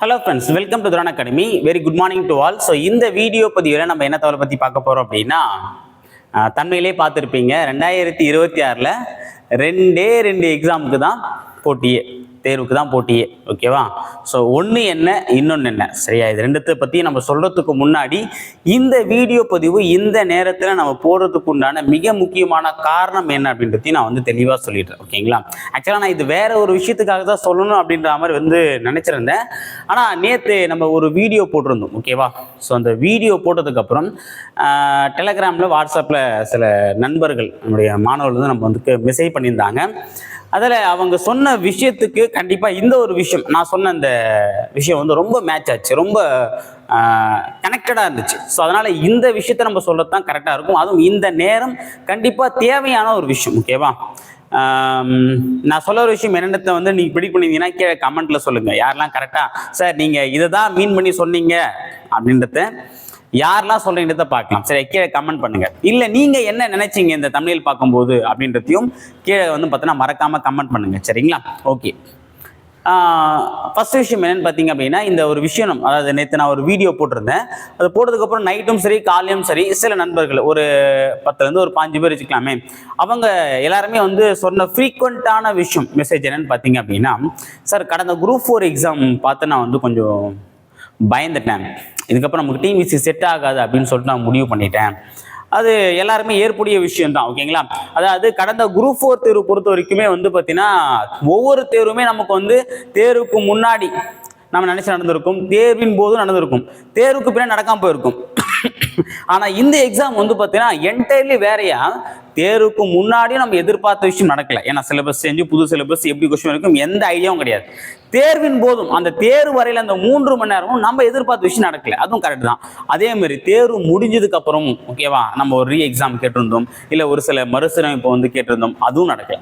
Hello friends welcome to Turan academy very good morning to all so இந்த video பதிவில் நம்ம என்ன தகவலை பற்றி பார்க்க போகிறோம் அப்படின்னா தன்மையிலே பார்த்துருப்பீங்க. ரெண்டாயிரத்தி இருபத்தி ஆறில் ரெண்டே ரெண்டு எக்ஸாமுக்கு தான் போட்டியே. தேர்வுக்கு தான் போட்டியே ஓகேவா? ஸோ ஒன்று என்ன இன்னொன்று என்ன? சரியா? இது ரெண்டுத்தை பற்றி நம்ம சொல்கிறதுக்கு முன்னாடி இந்த வீடியோ பதிவு இந்த நேரத்தில் நம்ம போடுறதுக்கு உண்டான மிக முக்கியமான காரணம் என்ன அப்படின்றதையும் நான் வந்து தெளிவாக சொல்லிடுறேன் ஓகேங்களா? ஆக்சுவலாக நான் இது வேற ஒரு விஷயத்துக்காக தான் சொல்லணும் அப்படின்ற மாதிரி வந்து நினச்சிருந்தேன். ஆனால் நேற்று நம்ம ஒரு வீடியோ போட்டிருந்தோம் ஓகேவா? ஸோ அந்த வீடியோ போட்டதுக்கப்புறம் டெலகிராமில் வாட்ஸ்அப்பில் சில நண்பர்கள் நம்முடைய மாணவர்கள் வந்து நம்ம வந்து மெசேஜ் பண்ணியிருந்தாங்க. அதில் அவங்க சொன்ன விஷயத்துக்கு கண்டிப்பாக இந்த ஒரு விஷயம் நான் சொன்ன அந்த விஷயம் வந்து ரொம்ப மேட்ச் ஆச்சு ரொம்ப கனெக்டடாக இருந்துச்சு. ஸோ அதனால் இந்த விஷயத்தை நம்ம சொல்கிறது தான் கரெக்டாக இருக்கும். அதுவும் இந்த நேரம் கண்டிப்பாக தேவையான ஒரு விஷயம் ஓகேவா நான் சொல்ல ஒரு விஷயம் என்னென்னத்தை வந்து நீங்கள் பிடி பண்ணியிருந்தீங்கன்னா கீழே கமெண்ட்டில் சொல்லுங்கள் யாரெல்லாம் கரெக்டாக சார் நீங்கள் இதை தான் மீன் பண்ணி சொன்னீங்க அப்படின்றத யாரெல்லாம் சொல்றீங்கிறத பார்க்கலாம். சரி கீழே கமெண்ட் பண்ணுங்க. இல்லை நீங்க என்ன நினைச்சீங்க இந்த தமிழில் பார்க்கும்போது அப்படின்றதையும் கீழே வந்து பார்த்தீங்கன்னா மறக்காம கமெண்ட் பண்ணுங்க. சரிங்களா? ஓகே ஃபர்ஸ்ட் விஷயம் என்னன்னு பார்த்தீங்க அப்படின்னா இந்த ஒரு விஷயம் நம்ம- அதாவது நேற்று நான் ஒரு வீடியோ போட்டிருந்தேன். அது போட்டதுக்கப்புறம் நைட்டும் சரி காலையும் சரி சில நண்பர்கள் ஒரு பத்துலேருந்து ஒரு பாஞ்சு பேர் வச்சுக்கலாமே. அவங்க எல்லாருமே வந்து சொன்ன ஃப்ரீக்வெண்ட்டான விஷயம் மெசேஜ் என்னன்னு பார்த்தீங்க அப்படின்னா சார் கடந்த குரூப் ஃபோர் எக்ஸாம் பார்த்து நான் வந்து கொஞ்சம் பயந்துட்டேன். இதுக்கப்புறம் நமக்கு டிவிசி செட் ஆகாது அப்படின்னு சொல்லிட்டு நான் முடிவு பண்ணிட்டேன். அது எல்லாருமே ஏற்புடைய விஷயம் தான் ஓகேங்களா அதாவது கடந்த குரூப் ஃபோர் தேர்வு பொறுத்த வரைக்குமே வந்து பார்த்தீங்கன்னா ஒவ்வொரு தேர்வுமே நமக்கு வந்து தேர்வுக்கு முன்னாடி நம்ம நினைச்சு நடந்திருக்கும் தேர்வின் போதும் நடந்திருக்கும். தேர்வுக்கு பின்னாடி நடக்காம போயிருக்கும். ஆனா இந்த எக்ஸாம் வந்து பார்த்தீங்கன்னா என்டையர்லி வேறையா தேர்வுக்கு முன்னாடியும் நம்ம எதிர்பார்த்த விஷயம் நடக்கல. ஏன்னா சிலபஸ் செஞ்சு புது சிலபஸ் எப்படி கொஸ்டின் இருக்கும் எந்த ஐடியாவும் கிடையாது. தேர்வின் போதும் அந்த தேர்வு வரையில அந்த மூன்று மணி நேரமும் நம்ம எதிர்பார்த்த விஷயம் நடக்கல. அதுவும் கரெக்ட் தான். அதே மாதிரி தேர்வு முடிஞ்சதுக்கு அப்புறமும் ஓகேவா நம்ம ஒரு ரீ எக்ஸாம் கேட்டிருந்தோம். இல்லை ஒரு சில மறுசீரமைப்பு வந்து கேட்டிருந்தோம். அதுவும் நடக்கல.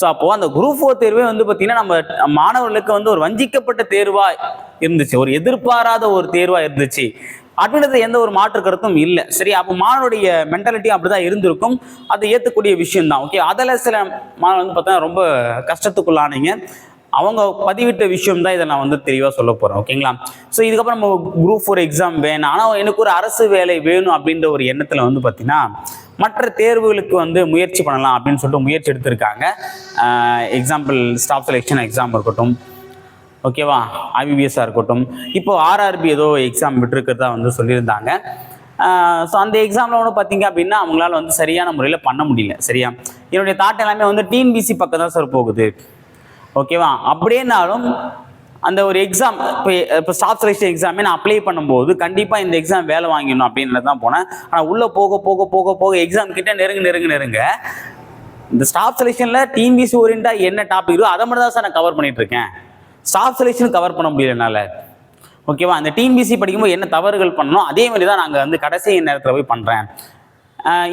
ஸோ அப்போது அந்த குரூப் ஃபோர் தேர்வே வந்து பார்த்தீங்கன்னா நம்ம மாணவர்களுக்கு வந்து ஒரு வஞ்சிக்கப்பட்ட தேர்வாக இருந்துச்சு. ஒரு எதிர்பாராத ஒரு தேர்வாக இருந்துச்சு. அப்படின்றது எந்த ஒரு மாற்று கருத்தும் இல்லை. சரி அப்போ மாணவனுடைய மென்டாலிட்டியும் அப்படி தான் இருந்திருக்கும். அதை ஏற்றக்கூடிய விஷயம் தான் ஓகே அதில் சில மாணவன் வந்து பார்த்தா ரொம்ப கஷ்டத்துக்குள்ளானீங்க. அவங்க பதிவிட்ட விஷயம் தான் இதை நான் வந்து தெளிவாக சொல்ல போகிறேன் ஓகேங்களா ஸோ இதுக்கப்புறம் நம்ம குரூப் ஃபோர் எக்ஸாம் வேணும். ஆனால் எனக்கு ஒரு அரசு வேலை வேணும் அப்படின்ற ஒரு எண்ணத்தில் வந்து பார்த்தீங்கன்னா மற்ற தேர்வுகளுக்கு வந்து முயற்சி பண்ணலாம் அப்படின்னு சொல்லிட்டு முயற்சி எடுத்திருக்காங்க. எக்ஸாம்பிள் ஸ்டாஃப் செலெக்ஷன் எக்ஸாம் இருக்கட்டும். ஓகேவா? ஐபிபிஎஸ்ஸாக இருக்கட்டும். இப்போ ஆர்ஆர்பி ஏதோ எக்ஸாம் விட்டுருக்கிறதா வந்து சொல்லியிருந்தாங்க. ஸோ அந்த எக்ஸாமில் ஒன்று பார்த்தீங்க அப்படின்னா அவங்களால வந்து சரியான முறையில் பண்ண முடியல. சரியா? என்னுடைய தாட் எல்லாமே வந்து டிஎன்பிசி பக்கம் தான் சார் போகுது. ஓகேவா? அப்படியேனாலும் அந்த ஒரு எக்ஸாம் இப்போ இப்போ ஸ்டாஃப் செலெக்ஷன் எக்ஸாமே நான் அப்ளை பண்ணும்போது கண்டிப்பாக இந்த எக்ஸாம் வேலை வாங்கிடணும் அப்படின்னு தான் போனேன். ஆனால் உள்ளே போக போக போக போக எக்ஸாம் கிட்ட நெருங்க நெருங்க நெருங்க இந்த ஸ்டாஃப் செலெக்ஷனில் டிஎன்பிசி ஓரியண்டாக என்ன டாபிக் இருக்கோ அதை மட்டும் தான் சார் நான் கவர் பண்ணிட்டு இருக்கேன். ஸ்டாஃப் செலெக்ஷன் கவர் பண்ண முடியல ஓகேவா அந்த டிஎன்பிசி படிக்கும்போது என்ன தவறுகள் பண்ணணும் அதே மாதிரி தான் நாங்கள் வந்து கடைசி நேரத்தில் போய் பண்ணுறேன்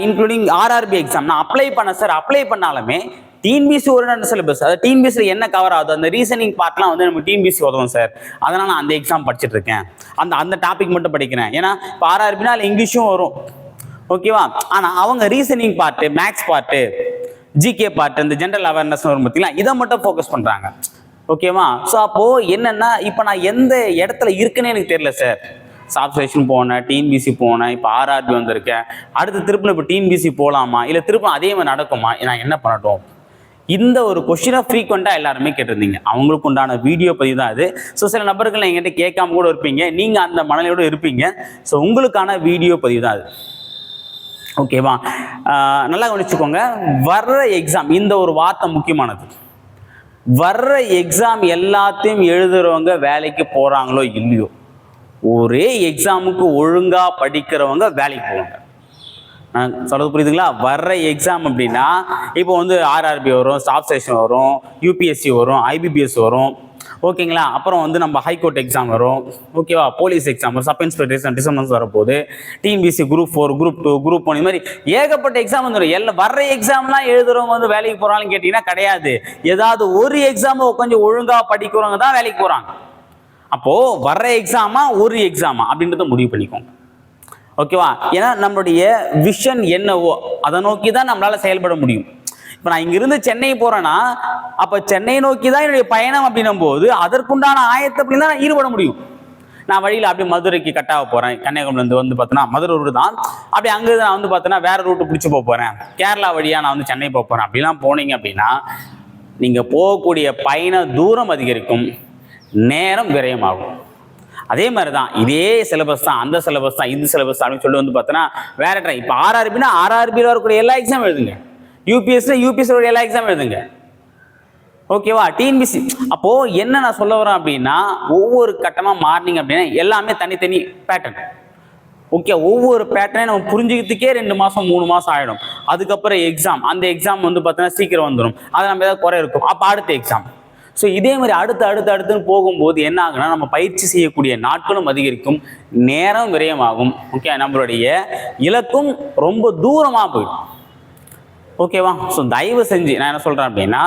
இன்க்ளூடிங் ஆர்ஆர்பி எக்ஸாம் நான் அப்ளை பண்ண சார் அப்ளை பண்ணாலுமே டிஎன்பிசி ஒரு சிலபஸ் அதாவது டிஎன்பிசியில் என்ன கவர் ஆகுது அந்த ரீசனிங் பார்ட்லாம் வந்து நம்ம டிஎன்பிசி உதவும் சார் அதனால் நான் அந்த எக்ஸாம் படிச்சுட்டு இருக்கேன். அந்த அந்த டாபிக் மட்டும் படிக்கிறேன். ஏன்னா இப்போ ஆர்ஆர்பினா அதில் இங்கிலீஷும் வரும். ஓகேவா ஆனால் அவங்க reasoning part maths part GK part இந்த ஜென்ரல் அவேர்னஸ் வரும் பார்த்தீங்களா இதை மட்டும் ஃபோக்கஸ் பண்ணுறாங்க ஓகேவா ஸோ அப்போது என்னென்னா இப்போ நான் எந்த இடத்துல இருக்குன்னு எனக்கு தெரியல சார் சாப்ஸ்டேஷன் போனேன் டிஎன்பிசி போனேன் இப்போ ஆர்ஆர்பி வந்திருக்கேன். அடுத்து திருப்பி இப்போ டிஎன்பிசி போகலாமா இல்லை திருப்பி அதே மாதிரி நடக்குமா? நான் என்ன பண்ணட்டும்? இந்த ஒரு கொஷினை ஃப்ரீக்வெண்ட்டாக எல்லாருமே கேட்டிருந்தீங்க. அவங்களுக்கு உண்டான வீடியோ பதிவு தான் அது. ஸோ சில நபர்கள் என்கிட்ட கேட்காம கூட இருப்பீங்க. நீங்கள் அந்த மனநிலையோட இருப்பீங்க. ஸோ உங்களுக்கான வீடியோ பதிவு தான் அது. ஓகேவா நல்லா கவனிச்சுக்கோங்க. வர்ற எக்ஸாம் இந்த ஒரு வார்த்தை முக்கியமானது. வர்ற எக்ஸாம் எல்லாத்தையும் எழுதுறவங்க வேலைக்கு போகிறாங்களோ இல்லையோ ஒரே எக்ஸாமுக்கு ஒழுங்காக படிக்கிறவங்க வேலைக்கு போவாங்க. நான் சொல்றது புரியுதுங்களா? வர்ற எக்ஸாம் அப்படின்னா இப்போ வந்து ஆர்ஆர்பி வரும் ஸ்டாஃப் செஷன் வரும் யூபிஎஸ்சி வரும் ஐபிபிஎஸ் வரும் ஓகேங்களா? அப்புறம் வந்து நம்ம ஹைகோர்ட் எக்ஸாம் வரும். ஓகேவா போலீஸ் எக்ஸாம் வரும். சப் இன்ஸ்பெக்டர் டிசம்பர்ஸ் வரப்போகுது. TNPSC group four group two group one இது மாதிரி ஏகப்பட்ட எக்ஸாம் வந்துடும் எல்லாம் வர்ற எக்ஸாம்லாம் எழுதுறவங்க வந்து வேலைக்கு போகிறாங்கன்னு கேட்டிங்கன்னா கிடையாது. ஏதாவது ஒரு எக்ஸாமை கொஞ்சம் ஒழுங்காக படிக்கிறவங்க தான் வேலைக்கு போகிறாங்க அப்போது வர்ற எக்ஸாமா ஒரு எக்ஸாமா அப்படின்றத முடிவு பண்ணிக்கோங்க. ஓகேவா ஏன்னா நம்மளுடைய விஷன் என்னவோ அதை நோக்கி தான் நம்மளால செயல்பட முடியும். இப்போ நான் இங்கிருந்து சென்னை போறேன்னா அப்போ சென்னை நோக்கி தான் என்னுடைய பயணம் அப்படின்னும் போது அதற்குண்டான ஆயத்தை அப்படின்னு தான் நான் ஈடுபட முடியும். நான் வழியில் அப்படியே மதுரைக்கு கட்டாக போகிறேன் கன்னியாகுமரிலேருந்து வந்து பார்த்தோன்னா மதுரை ரூட்டு தான். அப்படி அங்கேருந்து நான் வந்து பார்த்தோன்னா வேறு ரூட்டு பிடிச்சி போக போகிறேன் கேரளா வழியாக நான் வந்து சென்னை போக போகிறேன் அப்படிலாம் போனீங்க அப்படின்னா நீங்கள் போகக்கூடிய பயண தூரம் அதிகரிக்கும். நேரம் விரயமாகும். அதே மாதிரி தான் இதே சிலபஸ் தான் அந்த சிலபஸ் தான் இந்த சிலபஸ் அப்படின்னு சொல்லி வந்து பார்த்தோன்னா வேற ட்ரை இப்போ ஆர்ஆர்பின்னா ஆர்ஆர்பியில் வரக்கூடிய எல்லா எக்ஸாம் எழுதுங்க. யூபிஎஸ்னா யூபிஎஸ்ஸோட எல்லா எக்ஸாம் எழுதுங்க. ஓகேவா டிஎன்பிசி அப்போ என்ன நான் சொல்ல வரேன் அப்படின்னா ஒவ்வொரு கட்டமாக மார்னிங் அப்படின்னா எல்லாமே தனித்தனி பேட்டர்ன் ஓகே ஒவ்வொரு பேட்டர்னையும் நம்ம புரிஞ்சுக்கிறதுக்கே ரெண்டு மாதம் மூணு மாதம் ஆகிடும் அதுக்கப்புறம் எக்ஸாம் அந்த எக்ஸாம் வந்து பார்த்தீங்கன்னா சீக்கிரம் வந்துடும் அது நம்ம ஏதாவது குறை இருக்கும். அப்போ அடுத்த எக்ஸாம் ஸோ இதே மாதிரி அடுத்து அடுத்து அடுத்துன்னு போகும்போது என்ன ஆகுனா நம்ம பயிற்சி செய்யக்கூடிய நாட்களும் அதிகரிக்கும். நேரம் விரயமாகும். ஓகே நம்மளுடைய இலக்கும் ரொம்ப தூரமாக போயிடும். ஓகேவா ஸோ தயவு செஞ்சு நான் என்ன சொல்கிறேன் அப்படின்னா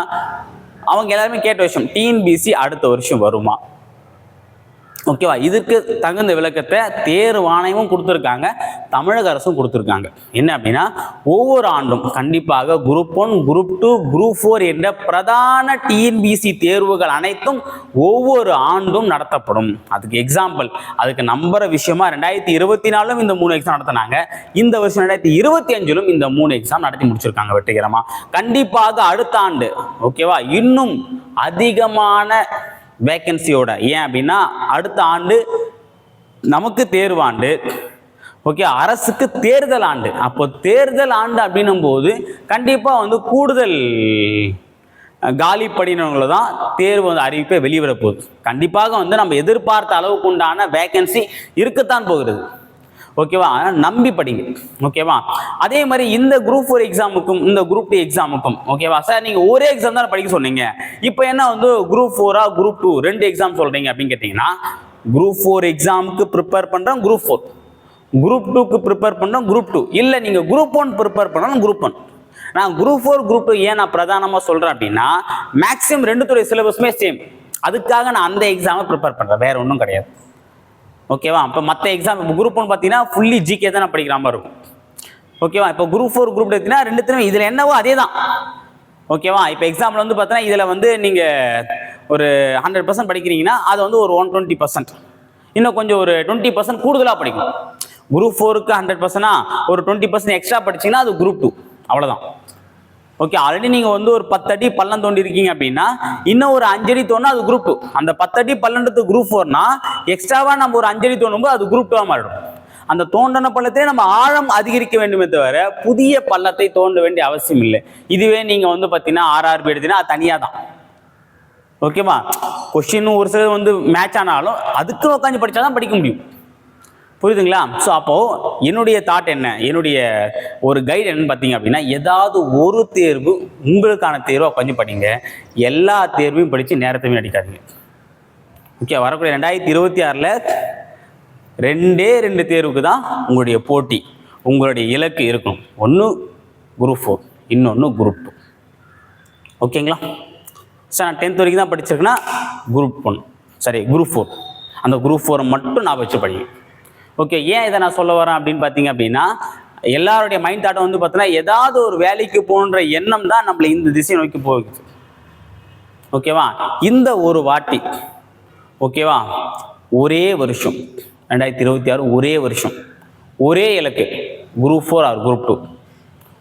அவங்க எல்லாருமே கேட்ட விஷயம் டிஎன்பிசி அடுத்த வருஷம் வருமா? ஓகேவா? இதுக்கு தகுந்த விளக்கத்தை தேர்வாணையமும் கொடுத்துருக்காங்க தமிழக அரசும் கொடுத்துருக்காங்க. என்ன அப்படின்னா ஒவ்வொரு ஆண்டும் கண்டிப்பாக group one group two group four என்ற பிரதான டிஎன்பிசி தேர்வுகள் அனைத்தும் ஒவ்வொரு ஆண்டும் நடத்தப்படும். அதுக்கு எக்ஸாம்பிள் அதுக்கு நம்புற விஷயமா ரெண்டாயிரத்தி இருபத்தி நாலும் இந்த மூணு எக்ஸாம் நடத்தினாங்க. இந்த வருஷம் ரெண்டாயிரத்தி இருபத்தி அஞ்சிலும் இந்த மூணு எக்ஸாம் நடத்தி முடிச்சிருக்காங்க வெற்றிகரமாக கண்டிப்பாக அடுத்த ஆண்டு ஓகேவா இன்னும் அதிகமான வேக்கன்சியோட ஏன் அப்படின்னா அடுத்த ஆண்டு நமக்கு தேர்வாண்டு ஓகே அரசுக்கு தேர்தல் ஆண்டு. அப்போ தேர்தல் ஆண்டு அப்படின்னும் போது கண்டிப்பாக வந்து கூடுதல் காலி படினவங்கள தான் தேர்வு வந்து அறிவிப்பை வெளிவரப்போகுது. கண்டிப்பாக வந்து நம்ம எதிர்பார்த்த அளவுக்கு உண்டான வேக்கன்சி இருக்கத்தான் போகிறது ஓகேவா? ஆனால் நம்பி படிங்க. ஓகேவா? அதே மாதிரி இந்த குரூப் ஃபோர் எக்ஸாமுக்கும் இந்த குரூப் டூ எக்ஸாமுக்கும் ஓகேவா? சார் நீங்கள் ஒரே எக்ஸாம் தான் படிக்க சொன்னீங்க. இப்போ என்ன வந்து குரூப் ஃபோரா குரூப் டூ ரெண்டு எக்ஸாம் சொல்கிறீங்க அப்படின்னு கேட்டிங்கன்னா குரூப் ஃபோர் எக்ஸாமுக்கு ப்ரிப்பேர் பண்ணுறோம் குரூப் ஃபோர் குரூப் டூக்கு ப்ரிப்பேர் பண்ணுறோம் குரூப் டூ இல்லை நீங்கள் குரூப் ஒன் ப்ரிப்பேர் பண்ணணும் குரூப் ஒன் நான் குரூப் ஃபோர் குரூப் டூ ஏன் நான் பிரதானமாக சொல்கிறேன் அப்படின்னா மேக்ஸிமம் ரெண்டு துறை சிலபஸுமே சேம் அதுக்காக நான் அந்த எக்ஸாமை ப்ரிப்பேர் பண்ணுறேன் வேற ஒன்றும் கிடையாது. ஓகேவா இப்போ மற்ற எக்ஸாம் இப்போ குரூப் ஒன் பார்த்தீங்கன்னா ஃபுல்லி ஜிகே தான் நான் படிக்கிற மாதிரி இருக்கும். ஓகேவா இப்போ குரூப் ஃபோர் குரூப் எடுத்தீங்கன்னா ரெண்டுத்துலையும் இதில் என்னவோ அதே தான். ஓகேவா இப்போ எக்ஸாம்பிள் வந்து பார்த்தீங்கன்னா இதில் வந்து நீங்கள் ஒரு ஹண்ட்ரட் பர்சன்ட் படிக்கிறீங்கன்னா அது வந்து ஒரு ஒன் டுவெண்ட்டி பர்சன்ட் இன்னும் கொஞ்சம் ஒரு டுவெண்ட்டி பர்சன்ட் கூடுதலாக படிக்கும் குரூப் ஃபோருக்கு ஹண்ட்ரட் பர்சன்ட்னா ஒரு டுவெண்ட்டி பர்சன்ட் எக்ஸ்ட்ரா படிச்சீங்கன்னா அது குரூப் டூ அவ்வளோதான் ஓகே ஆல்ரெடி நீங்கள் வந்து ஒரு பத்தடி பள்ளம் தோண்டி இருக்கீங்க அப்படின்னா இன்னும் ஒரு அஞ்சடி தோணும் அது குரூப் அந்த பத்தடி பள்ளன்றது குரூப் ஃபோர்னா எக்ஸ்ட்ராவாக நம்ம ஒரு அஞ்சடி தோணும்போது அது குரூப் டூவாக மாறிடும். அந்த தோண்டின பள்ளத்தை நம்ம ஆழம் அதிகரிக்க வேண்டுமே தவிர புதிய பள்ளத்தை தோண்ட வேண்டிய அவசியம் இல்லை. இதுவே நீங்கள் வந்து பார்த்தீங்கன்னா ஆர்ஆர்பி எடுத்தீங்கன்னா அது தனியாக தான் ஓகேவா கொஸ்டின் ஒரு சிலர் வந்து மேட்ச் ஆனாலும் அதுக்கு உட்காந்து படித்தா தான் படிக்க முடியும். புரியுதுங்களா? ஸோ அப்போது என்னுடைய தாட் என்ன? என்னுடைய ஒரு கைடு என்னன்னு பார்த்தீங்க அப்படின்னா ஏதாவது ஒரு தேர்வு உங்களுக்கான தேர்வை கொஞ்சம் படிங்க. எல்லா தேர்வையும் படித்து நேரத்தையும் அடிக்காதீங்க ஓகே வரக்கூடிய ரெண்டாயிரத்தி இருபத்தி ஆறில் ரெண்டே ரெண்டு தேர்வுக்கு தான் உங்களுடைய போட்டி உங்களுடைய இலக்கு இருக்கும். ஒன்று குரூப் ஃபோர் இன்னொன்று குரூப் டூ ஓகேங்களா சார் நான் டென்த் வரைக்கும் தான் படிச்சிருக்கேன்னா குரூப் ஒன் சரி குரூப் ஃபோர் அந்த குரூப் ஃபோரை மட்டும் நான் வச்சு படிங்க. ஓகே ஏன் இதை நான் சொல்ல வரேன் அப்படின்னு பார்த்தீங்க அப்படின்னா எல்லாருடைய மைண்ட் தாட்டம் வந்து பார்த்தீங்கன்னா ஏதாவது ஒரு வேலைக்கு போகணுன்ற எண்ணம் தான் நம்மளை இந்த திசை நோக்கி போகுது. ஓகேவா இந்த ஒரு வாட்டி ஓகேவா ஒரே வருஷம் ரெண்டாயிரத்தி இருபத்தி ஆறு ஒரே வருஷம் ஒரே இலக்கு group four or group two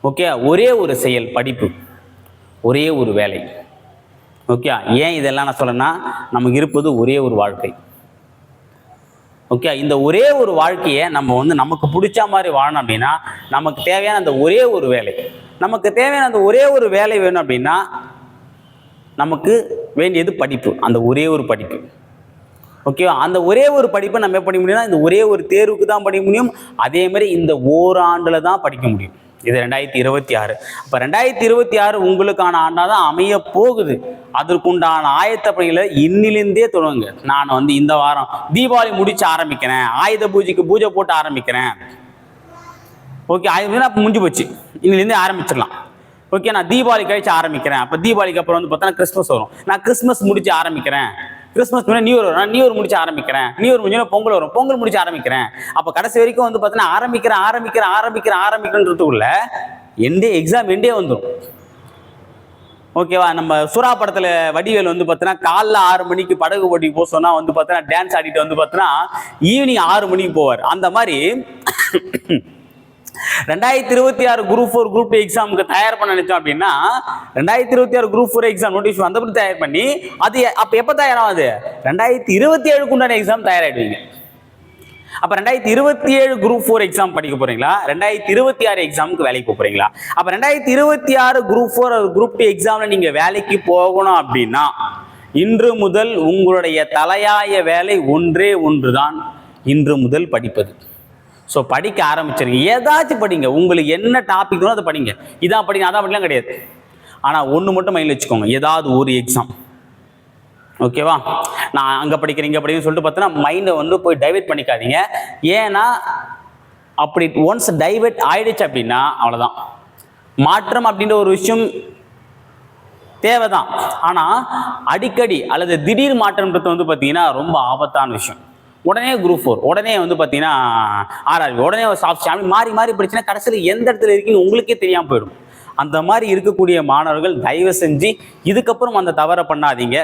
okay ஒரே ஒரு செயல் படிப்பு ஒரே ஒரு வேலை. ஓகே ஏன் இதெல்லாம் நான் சொல்லணும்னா நமக்கு இருப்பது ஒரே ஒரு வாழ்க்கை. ஓகே இந்த ஒரே ஒரு வாழ்க்கையை நம்ம வந்து நமக்கு பிடிச்ச மாதிரி வாழணும் அப்படின்னா நமக்கு தேவையான அந்த ஒரே ஒரு வேலை. நமக்கு தேவையான அந்த ஒரே ஒரு வேலை வேணும் அப்படின்னா நமக்கு வேண்டியது படிப்பு. அந்த ஒரே ஒரு படிப்பு. ஓகேவா அந்த ஒரே ஒரு படிப்பை நம்ம படிக்க முடியும்னா இந்த ஒரே ஒரு தேர்வுக்கு தான் படிக்க முடியும். அதே மாதிரி இந்த ஓராண்டில் தான் படிக்க முடியும். இது ரெண்டாயிரத்தி இருபத்தி ஆறு. அப்போ ரெண்டாயிரத்தி இருபத்தி ஆறு உங்களுக்கான ஆண்டாக தான் அமைய போகுது. அதற்குண்டான ஆயத்த பணிகளை இன்னிலிருந்தே தொடங்குங்க. நான் வந்து இந்த வாரம் தீபாவளி முடிச்சு ஆரம்பிக்கிறேன். ஆயுத பூஜைக்கு பூஜை போட்டு ஆரம்பிக்கிறேன். ஓகே ஆயுத பூஜை அப்போ முடிஞ்சு போச்சு. இன்னிலேருந்தே ஆரம்பிச்சிடலாம். ஓகே நான் தீபாவளி கழிச்சு ஆரம்பிக்கிறேன். அப்போ தீபாவளிக்கு அப்புறம் வந்து பார்த்தோன்னா கிறிஸ்மஸ் வரும். நான் கிறிஸ்மஸ் முடிச்சு ஆரம்பிக்கிறேன். கிறிஸ்மஸ் முன்னாடி நியூ இயர் வரும் நான் நியூ இயர் முடிச்சு ஆரம்பிக்கிறேன். நியூ இயர் முடிஞ்சோன்னா பொங்கல் வரும். பொங்கல் முடிச்சு ஆரம்பிக்கிறேன். அப்போ கடைசி வரைக்கும் வந்து பார்த்தீங்கன்னா ஆரம்பிக்கிறேன் ஆரம்பிக்கிறேன் ஆரம்பிக்கிறேன் ஆரம்பிக்கிறேன்றதுக்குள்ள எண்டே எக்ஸாம் எண்டே வந்துடும் ஓகேவா? நம்ம சுறா படத்துல வடிவேல் வந்து பார்த்தீங்கன்னா காலைல ஆறு மணிக்கு படகு போட்டிக்கு போக சொன்னா வந்து பார்த்தீங்கன்னா டான்ஸ் ஆடிட்டு வந்து பார்த்தீங்கன்னா ஈவினிங் ஆறு மணிக்கு போவார். அந்த மாதிரி ரெண்டாயிரத்தி இருபத்தி ஆறு குரூப் ஃபோர் குரூப் டூ எக்ஸாமுக்கு தயார் பண்ண நினைச்சோம் அப்படின்னா ரெண்டாயிரத்தி இருபத்தி ஆறு குரூப் ஃபோர் எக்ஸாம் நோட்டிஃபிகேஷன் வந்தபடி தயார் பண்ணி அது அப்போ எப்போ தயாராகுது ரெண்டாயிரத்தி இருபத்தி ஏழுக்கு உண்டான எக்ஸாம் தயாராகிடுவீங்க அப்போ ரெண்டாயிரத்தி இருபத்தி ஏழு குரூப் ஃபோர் எக்ஸாம் படிக்க போறீங்களா? ரெண்டாயிரத்தி இருபத்தி ஆறு எக்ஸாமுக்கு வேலைக்கு போறீங்களா? அப்போ ரெண்டாயிரத்தி இருபத்தி ஆறு குரூப் ஃபோர் குரூப் டூ எக்ஸாம்ல நீங்க வேலைக்கு போகணும் அப்படின்னா இன்று முதல் உங்களுடைய தலையாய வேலை ஒன்றே ஒன்றுதான் இன்று முதல் படிப்பது. ஸோ படிக்க ஆரம்பிச்சிருங்க. ஏதாச்சும் படிங்க. உங்களுக்கு என்ன டாபிக் அதை படிங்க. இதான் படிங்க அதான் படிக்கலாம் கிடையாது. ஆனால் ஒன்று மட்டும் மைண்டில் வச்சுக்கோங்க. ஏதாவது ஒரு எக்ஸாம் ஓகேவா? நான் அங்கே படிக்கிறேன் இங்கே படிக்கிறேன்னு சொல்லிட்டு பார்த்தோன்னா மைண்டை வந்து போய் டைவெர்ட் பண்ணிக்காதீங்க. ஏன்னா அப்படி ஒன்ஸ் டைவெர்ட் ஆயிடுச்சு அப்படின்னா அவ்வளோதான் மாற்றம் அப்படின்ற ஒரு விஷயம் தேவைதான். ஆனால் அடிக்கடி அல்லது திடீர் மாற்றம்ன்றது வந்து பார்த்தீங்கன்னா ரொம்ப ஆபத்தான விஷயம். உடனே குரூப் ஃபோர் உடனே வந்து பார்த்தீங்கன்னா ஆர்ஆர்பி உடனே ஒரு சாஃப்ட் அப்படி மாறி மாறி படிச்சுன்னா கடைசியில் எந்த இடத்துல இருக்கீங்கன்னு உங்களுக்கே தெரியாமல் போயிடும். அந்த மாதிரி இருக்கக்கூடிய மாணவர்கள் தயவு செஞ்சு இதுக்கப்புறம் அந்த தவறை பண்ணாதீங்க.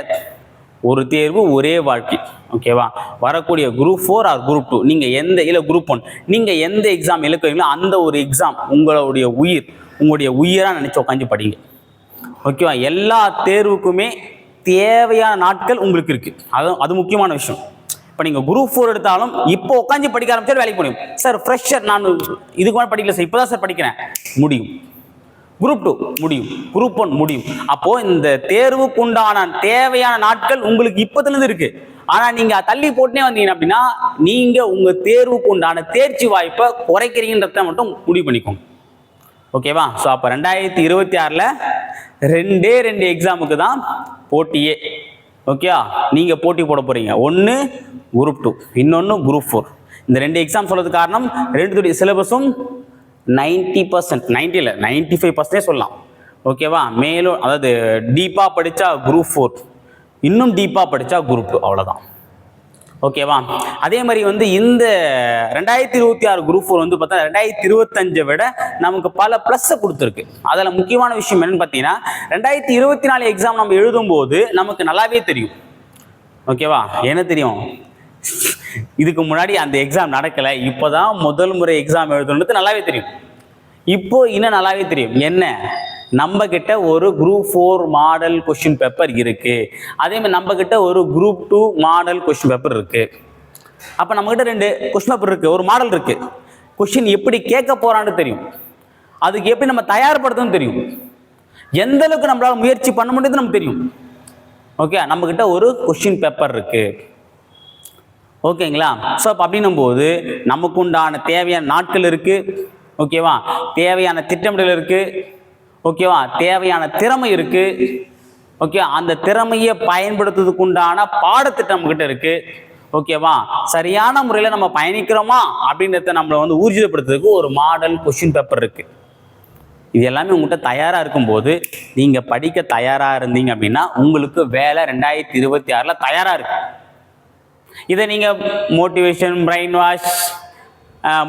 ஒரு தேர்வு ஒரே வாழ்க்கை. ஓகேவா வரக்கூடிய group four or group two நீங்கள் எந்த இல்லை குரூப் ஒன் நீங்கள் எந்த எக்ஸாம் இழுக்கிறீங்களோ அந்த ஒரு எக்ஸாம் உங்களுடைய உயிர் உங்களுடைய உயிராக நினச்சி உட்காந்து படிங்க. ஓகேவா எல்லா தேர்வுக்குமே தேவையான நாட்கள் உங்களுக்கு இருக்குது அது அது முக்கியமான விஷயம். இப்போ நீங்கள் குரூப் ஃபோர் எடுத்தாலும் இப்போ உட்காந்து படிக்க ஆரம்பிச்சாலும் வேலைக்கு முடியும் சார் ஃப்ரெஷர் நான் இதுக்கு மேலே படிக்கல சார் இப்போ தான் சார் படிக்கிறேன். முடியும். குரூப் டூ முடியும். குரூப் ஒன் முடியும். அப்போ இந்த தேர்வுக்கு உண்டான தேவையான நாட்கள் உங்களுக்கு இப்போதுலேருந்து இருக்கு. ஆனா நீங்க தள்ளி போட்டுனே வந்தீங்க அப்படின்னா நீங்க உங்க தேர்வுக்கு உண்டான தேர்ச்சி வாய்ப்பை குறைக்கிறீங்கன்றத மட்டும் முடிவு பண்ணிக்கோங்க. ஓகேவா ஸோ அப்போ ரெண்டாயிரத்தி இருபத்தி ஆறில் ரெண்டே ரெண்டு எக்ஸாமுக்கு தான் போட்டியே. ஓகேவா நீங்கள் போட்டி போட போகிறீங்க ஒன்று குரூப் டூ இன்னொன்று குரூப் ஃபோர் இந்த ரெண்டு எக்ஸாம் சொல்கிறதுக்கு காரணம் ரெண்டுத்துடைய சிலபஸும் நைன்ட்டி பர்சன்ட் நைன்ட்டி இல்லை நைன்ட்டி ஃபைவ் பர்சன்டே சொல்லலாம். ஓகேவா மேலும் அதாவது டீப்பாக படித்தா குரூப் ஃபோர் இன்னும் டீப்பாக படித்தா குரூப் அவ்வளோதான் ஓகேவா அதே மாதிரி வந்து இந்த ரெண்டாயிரத்தி இருபத்தி ஆறு குரூப் ஃபோர் வந்து பார்த்தா ரெண்டாயிரத்தி இருபத்தஞ்சை விட நமக்கு பல ப்ளஸ்ஸை கொடுத்துருக்கு. அதில் முக்கியமான விஷயம் என்னென்னு பார்த்தீங்கன்னா ரெண்டாயிரத்தி இருபத்தி நாலு எக்ஸாம் நம்ம எழுதும்போது நமக்கு நல்லாவே தெரியும். ஓகேவா என்ன தெரியும்? இதுக்கு முன்னாடி அந்த எக்ஸாம் நடக்கலை. இப்போதான் முதல் முறை எக்ஸாம் எழுதணுன்றது நல்லாவே தெரியும். இப்போ இன்னும் நல்லாவே தெரியும். என்ன? நம்ம கிட்ட ஒரு group four model question paper இருக்கு. அதே மாதிரி நம்ம கிட்ட ஒரு group two model question paper இருக்கு. அப்போ நம்ம கிட்ட ரெண்டு கொஷின் பேப்பர் இருக்கு. ஒரு மாடல் இருக்கு. கொஷின் எப்படி கேட்க போறான்னு தெரியும். அதுக்கு எப்படி நம்ம தயார்படுத்தணும் தெரியும். எந்த அளவுக்கு நம்மளால முயற்சி பண்ண முடியுது நமக்கு தெரியும். ஓகே நம்ம கிட்ட ஒரு கொஷின் பேப்பர் இருக்கு. ஓகேங்களா? ஸோ அப்போ அப்படின்னும் போது நமக்கு உண்டான தேவையான நாட்கள் இருக்குது ஓகேவா? தேவையான திட்டமிடல் இருக்குது ஓகேவா? தேவையான திறமை இருக்குது ஓகே அந்த திறமையை பயன்படுத்துறதுக்கு உண்டான பாடத்திட்டம் கிட்ட இருக்கு. ஓகேவா? சரியான முறையில் நம்ம பயணிக்கிறோமா? அப்படின்றத நம்மளை வந்து ஊர்ஜிதப்படுத்துறதுக்கு ஒரு மாடல் கொஷின் பேப்பர் இருக்குது இது எல்லாமே உங்கள்கிட்ட தயாராக இருக்கும்போது நீங்கள் படிக்க தயாராக இருந்தீங்க அப்படின்னா உங்களுக்கு வேலை ரெண்டாயிரத்தி இருபத்தி ஆறில் தயாராக இருக்குது இதை நீங்கள் மோட்டிவேஷன் பிரெயின் வாஷ்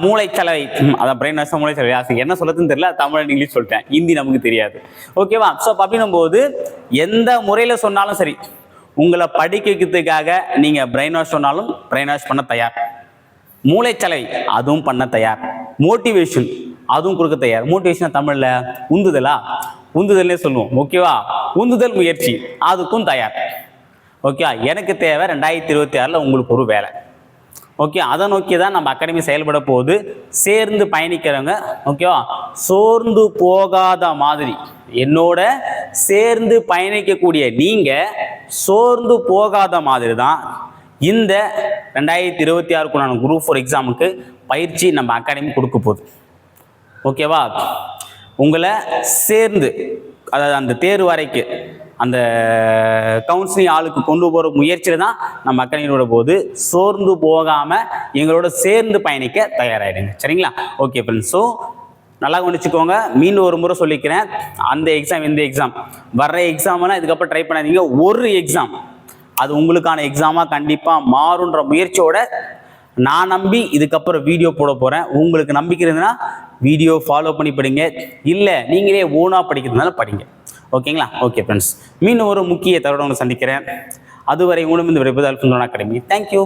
மூளைச்சலவை. அதான் பிரெயின் வாஷ் மூளைச்சலவை. என்ன சொல்லுறதுன்னு தெரியல. தமிழ் இங்கிலீஷ் சொல்லிட்டேன். ஹிந்தி நமக்கு தெரியாது. ஓகேவா ஸோ அப்படின்னும் போது எந்த முறையில் சொன்னாலும் சரி உங்களை படிக்க வைக்கிறதுக்காக நீங்கள் பிரெயின் வாஷ் சொன்னாலும் பிரெயின் வாஷ் பண்ண தயார். மூளைச்சலவை அதுவும் பண்ண தயார். மோட்டிவேஷன் அதுவும் கொடுக்க தயார். மோட்டிவேஷன் தமிழில் உந்துதலா? உந்துதல்னே சொல்லுவோம். ஓகேவா உந்துதல் முயற்சி அதுக்கும் தயார். ஓகே எனக்கு தேவை ரெண்டாயிரத்தி இருபத்தி ஆறில் உங்களுக்கு ஒரு வேலை. ஓகே அதை நோக்கி தான் நம்ம அகாடமி செயல்பட போகுது. சேர்ந்து பயணிக்கிறவங்க ஓகேவா சோர்ந்து போகாத மாதிரி என்னோட சேர்ந்து பயணிக்கக்கூடிய நீங்கள் சோர்ந்து போகாத மாதிரி தான் இந்த ரெண்டாயிரத்தி இருபத்தி ஆறுக்குண்டான குரூப் ஃபோர் எக்ஸாமுக்கு பயிற்சி நம்ம அகாடமி கொடுக்க போகுது. ஓகேவா உங்களை சேர்ந்து அதாவது அந்த தேர்வு வரைக்கு அந்த கவுன்சிலிங் ஆளுக்கு கொண்டு போகிற முயற்சியில் தான் நம்ம மக்களினோட போது சோர்ந்து போகாமல் எங்களோட சேர்ந்து பயணிக்க தயாராகிடுங்க சரிங்களா? ஓகே ஃப்ரெண்ட்ஸ் ஸோ நல்லா கவனிச்சுக்கோங்க. மீண்டும் ஒரு முறை சொல்லிக்கிறேன். அந்த எக்ஸாம் இந்த எக்ஸாம் வர்ற எக்ஸாம்லாம் இதுக்கப்புறம் ட்ரை பண்ணாதீங்க. ஒரு எக்ஸாம் அது உங்களுக்கான எக்ஸாமாக கண்டிப்பாக மாறுன்ற முயற்சியோட நான் நம்பி இதுக்கப்புறம் வீடியோ போட போகிறேன் உங்களுக்கு நம்பிக்கை இருந்ததுன்னா வீடியோ ஃபாலோ பண்ணி படிங்க. இல்லை நீங்களே ஓனாக படிக்கிறதுனால படிங்க. ஓகேங்களா? ஓகே ஃப்ரெண்ட்ஸ் மீண்டும் ஒரு முக்கிய தருணம் சந்திக்கிறேன். அதுவரை உணவு இந்த விரைப்பதால் அகாடமி தேங்க்யூ